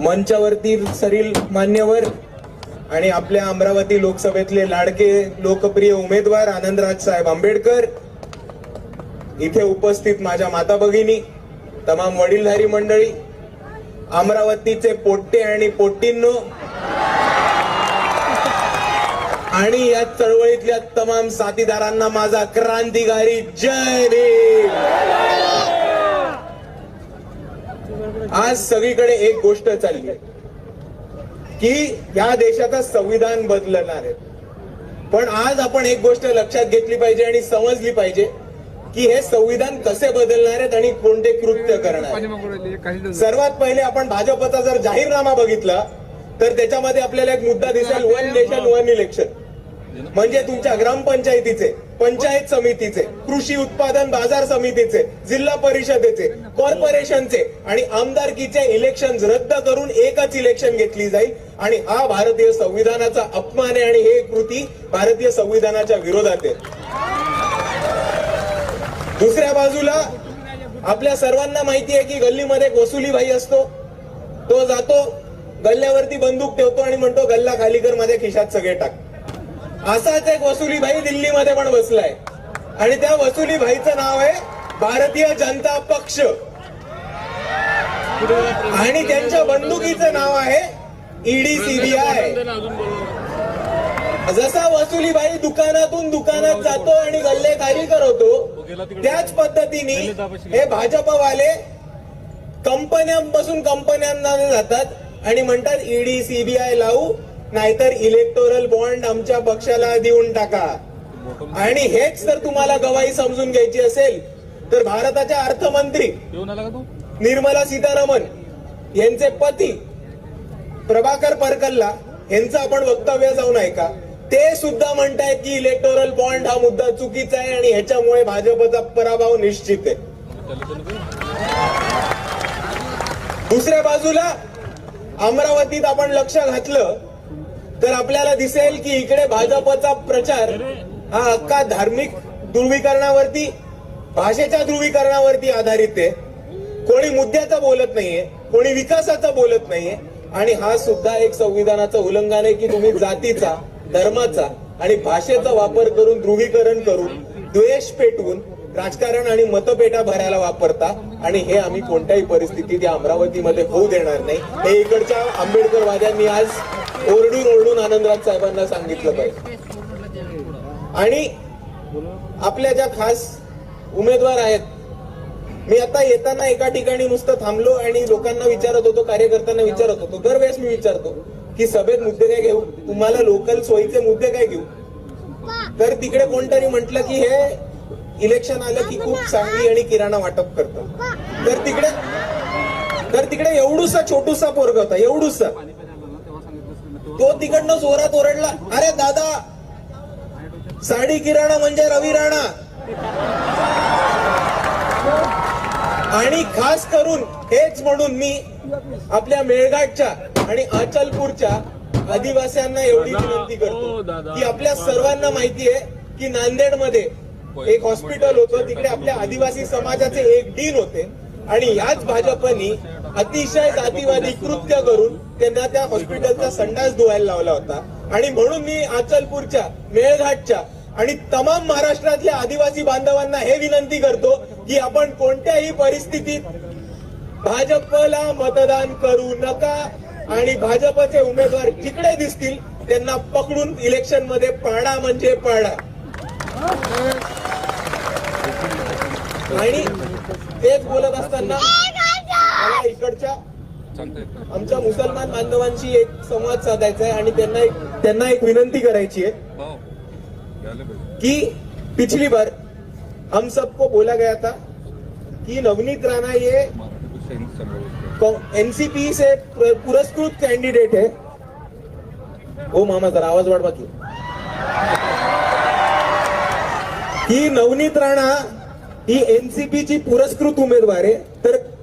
मंचावरती सरील मान्यवर आणि आपल्या अमरावती लोकसभेतले लाडके लोकप्रिय उमेदवार आनंदराज साहेब आंबेडकर. इथे उपस्थित माझ्या माता भगिनी तमाम वडीलधारी मंडळी अमरावतीचे पोट्टे आणि पोट्टींनो आणि या चळवळीतल्या तमाम साथीदारांना माझा क्रांतिकारी जय रे आज सगळीकडे एक गोष्ट चालली की या देशाचं संविधान बदलणार आहे. पण आज आपण एक गोष्ट लक्षात घेतली पाहिजे आणि समजली पाहिजे की हे संविधान कसे बदलणार आहेत आणि कोणते कृत्य करणार सर्वात पहिले आपण भाजपचा जर जाहीरनामा बघितला तर त्याच्यामध्ये आपल्याला एक मुद्दा दिसेल वन नेशन वन इलेक्शन म्हणजे तुमच्या ग्रामपंचायतीचे पंचायत समितीचे कृषी उत्पादन बाजार समितीचे जिल्हा परिषदेचे कॉर्पोरेशनचे आणि आमदारकीचे इलेक्शन रद्द करून एकच इलेक्शन घेतली जाईल. आणि हा भारतीय संविधानाचा अपमान आहे आणि हे कृती भारतीय संविधानाच्या विरोधात आहे. दुसऱ्या बाजूला आपल्या सर्वांना माहिती आहे की गल्लीमध्ये एक वसुली भाई असतो. तो जातो गल्ल्यावरती बंदूक ठेवतो आणि म्हणतो गल्ला खाली कर माझ्या खिशात सगळे टाक. असाच एक वसुली भाई दिल्लीमध्ये पण बसलाय. आणि त्या वसुली भाईचं नाव आहे भारतीय जनता पक्ष. आणि त्यांच्या बंदुकीचं नाव आहे ईडी सीबीआय. जसा वसुली भाई दुकानातून दुकानात जातो आणि गल्लेकारी करतो करवतो त्याच पद्धतीने हे भाजपवाले कंपन्यांपासून कंपन्यांना जातात आणि म्हणतात ईडी सीबीआय लावू. नाहीतर इलेक्टोरल बॉन्ड आमच्या पक्षाला देऊन टाका. आणि हेच जर तुम्हाला गवाही समजून घ्यायची असेल तर भारताच्या अर्थमंत्री निर्मला सीतारामन यांचे पती प्रभाकर परकल्ला यांचं आपण वक्तव्य जाऊन ऐका. ते सुद्धा म्हणतायत की इलेक्टोरल बॉन्ड हा मुद्दा चुकीचा आहे आणि ह्याच्यामुळे भाजपचा पराभव निश्चित आहे. दुसऱ्या बाजूला अमरावतीत आपण लक्ष घातलं तर आपल्याला दिसेल की इकडे भाजपचा प्रचार हा हक्का धार्मिक ध्रुवीकरणावरती भाषेच्या ध्रुवीकरणावरती आधारित आहे. कोणी मुद्द्याचा बोलत नाहीये कोणी विकासाचा बोलत नाहीये आणि हा सुद्धा एक संविधानाचं उल्लंघन आहे की तुम्ही जातीचा धर्माचा आणि भाषेचा वापर करून ध्रुवीकरण करून द्वेष पेटवून राजकारण आणि मतपेटा भरायला वापरता आणि हे आम्ही कोणत्याही परिस्थितीत या अमरावतीमध्ये होऊ देणार नाही. हे इकडच्या आंबेडकरवाद्यांनी आज ओरडून ओरडून आनंदराज साहेबांना सांगितलं पाहिजे. आणि आपल्या ज्या खास उमेदवार आहेत मी आता येताना एका ठिकाणी नुसतं थांबलो आणि लोकांना विचारत होतो कार्यकर्त्यांना विचारत होतो. दरवेळेस मी विचारतो की सभेत मुद्दे काय घेऊ? तुम्हाला लोकल सोयीचे मुद्दे काय घेऊ? तर तिकडे कोणतरी म्हटलं की हे इलेक्शन आलं की खूप चांगली आणि किराणा वाटप करत. तर तिकडे तर तिकडे एवढूसा छोटूसा पोरग होता एवढूसा. तो तिकडनं जोरात ओरडला अरे दादा साडी किराणा म्हणजे रवी राणा. आणि खास करून हेच म्हणून मी आपल्या मेळघाटच्या आणि अचलपूरच्या आदिवासींना एवढी विनंती करतो की आपल्या सर्वांना माहिती आहे की नांदेडमध्ये एक हॉस्पिटल होतं तिकडे आपल्या आदिवासी समाजाचे एक डीन होते आणि याच भाजपनी अतिशय जातीवादी कृत्य करून त्यांना त्या हॉस्पिटलचा संडास धुवायला लावला होता. आणि म्हणून मी आचलपूरच्या मेळघाटच्या आणि तमाम महाराष्ट्रातल्या आदिवासी बांधवांना हे विनंती करतो की आपण कोणत्याही परिस्थितीत भाजपला मतदान करू नका आणि भाजपचे उमेदवार जिकडे दिसतील त्यांना पकडून इलेक्शनमध्ये पाडा म्हणजे पाडा. आणि तेच बोलत असताना सांगता आमच्या मुसलमान बांधवांशी एक संवाद साधायचा आहे आणि त्यांना एक त्यांना एक विनंती करायची आहे पाहिजे. कि पिछली बार हम सबको बोला गया था कि नवनीत राणा ये एनसीपी से पुर- पुरस्कृत कैंडिडेट है। ओ मामा जरा आवाज वाढवा की. ही नवनीत राणा ही एनसीपी ची पुरस्कृत उम्मीदवार है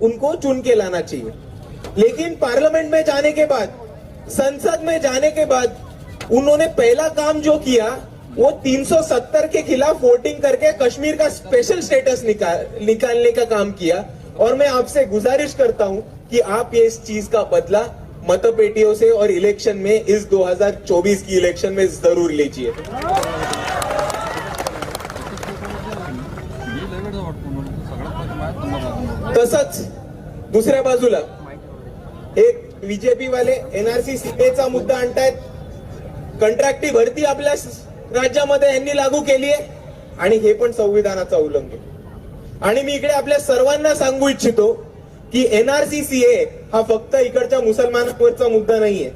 उनको चुन के लाना चाहिए। लेकिन पार्लियामेंट में जाने के बाद, संसद में जाने के बाद, उन्होंने पहला काम जो किया, वो 370 के खिलाफ वोटिंग करके कश्मीर का स्पेशल स्टेटस निकाल, निकालने का काम किया। और मैं आपसे गुजारिश करता हूँ कि आप ये इस चीज़ का बदला मतपेटियों से और इलेक्शन में इस 2024 की इलेक्शन में ज़रूर लीजिए। तसंच दुसऱ्या बाजूला एक बीजेपी वाले एनआरसी सीमेचा मुद्दा आणतायत. कंत्राटी भरती आपल्या राज्यामध्ये यांनी लागू केली आहे आणि हे पण संविधानाचं उल्लंघन आणि मी इकडे आपल्या सर्वांना सांगू इच्छितो की एनआरसी सीए हा फक्त इकडच्या मुसलमानांवरचा मुद्दा नाहीये.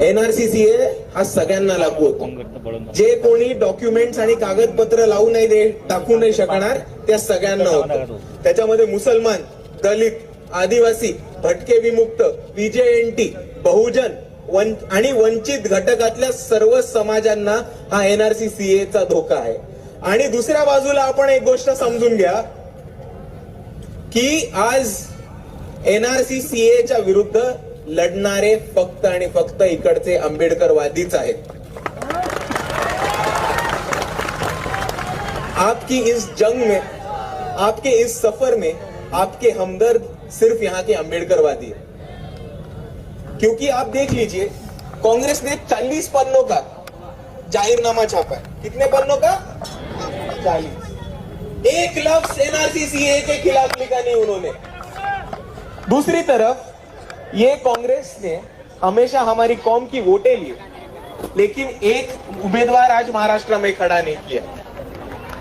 एनआरसीसीए हा सगळ्यांना लागू होतो. जे कोणी डॉक्युमेंट्स आणि कागदपत्र लावू नाही दे टाकू नाही शकणार त्या सगळ्यांना होतो. त्याच्यामध्ये मुसलमान दलित आदिवासी भटके विमुक्त पीजेएनटी बहुजन वन आणि वंचित घटकातल्या सर्व समाजांना हा एनआरसी सीए चा धोका आहे. आणि दुसऱ्या बाजूला आपण एक गोष्ट समजून घ्या की आज एनआरसी सीएच्या विरुद्ध लढणारे फक्त आणि फक्त इकडचे आंबेडकरवादीच आहेत. आपकी इस जंग में आपके इस सफर में आपके हमदर्द सिर्फ यहाँ के अंबेडकरवादी है। क्योंकि आप देख लीजिए कांग्रेस ने 40 पन्नों का जाहिरनामा छापा है। कितने पन्नों का? 40 एक लफ्ज एनआरसी सीए के खिलाफ लिखा नहीं उन्होंने। दूसरी तरफ ये कांग्रेस ने हमेशा हमारी कौम की वोटें ली लेकिन एक उम्मीदवार आज महाराष्ट्र में खड़ा नहीं किया।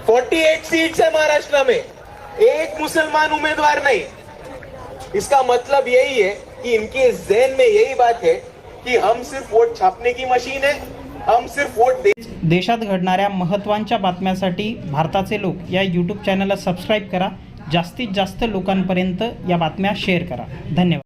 48 सीट्स है महाराष्ट्र में एक मुसलमान उम्मीदवार नहीं। इसका मतलब यही है कि इनके जहन में यही बात है कि हम सिर्फ वोट छापने की मशीन है हम सिर्फ वोट दे देशात घडणाऱ्या महत्त्वांच्या बातम्यांसाठी भारताचे लोक या यूट्यूब चॅनलला सबस्क्राईब करा. जास्तीत जास्त लोकांपर्यंत या बातम्या शेअर करा. धन्यवाद.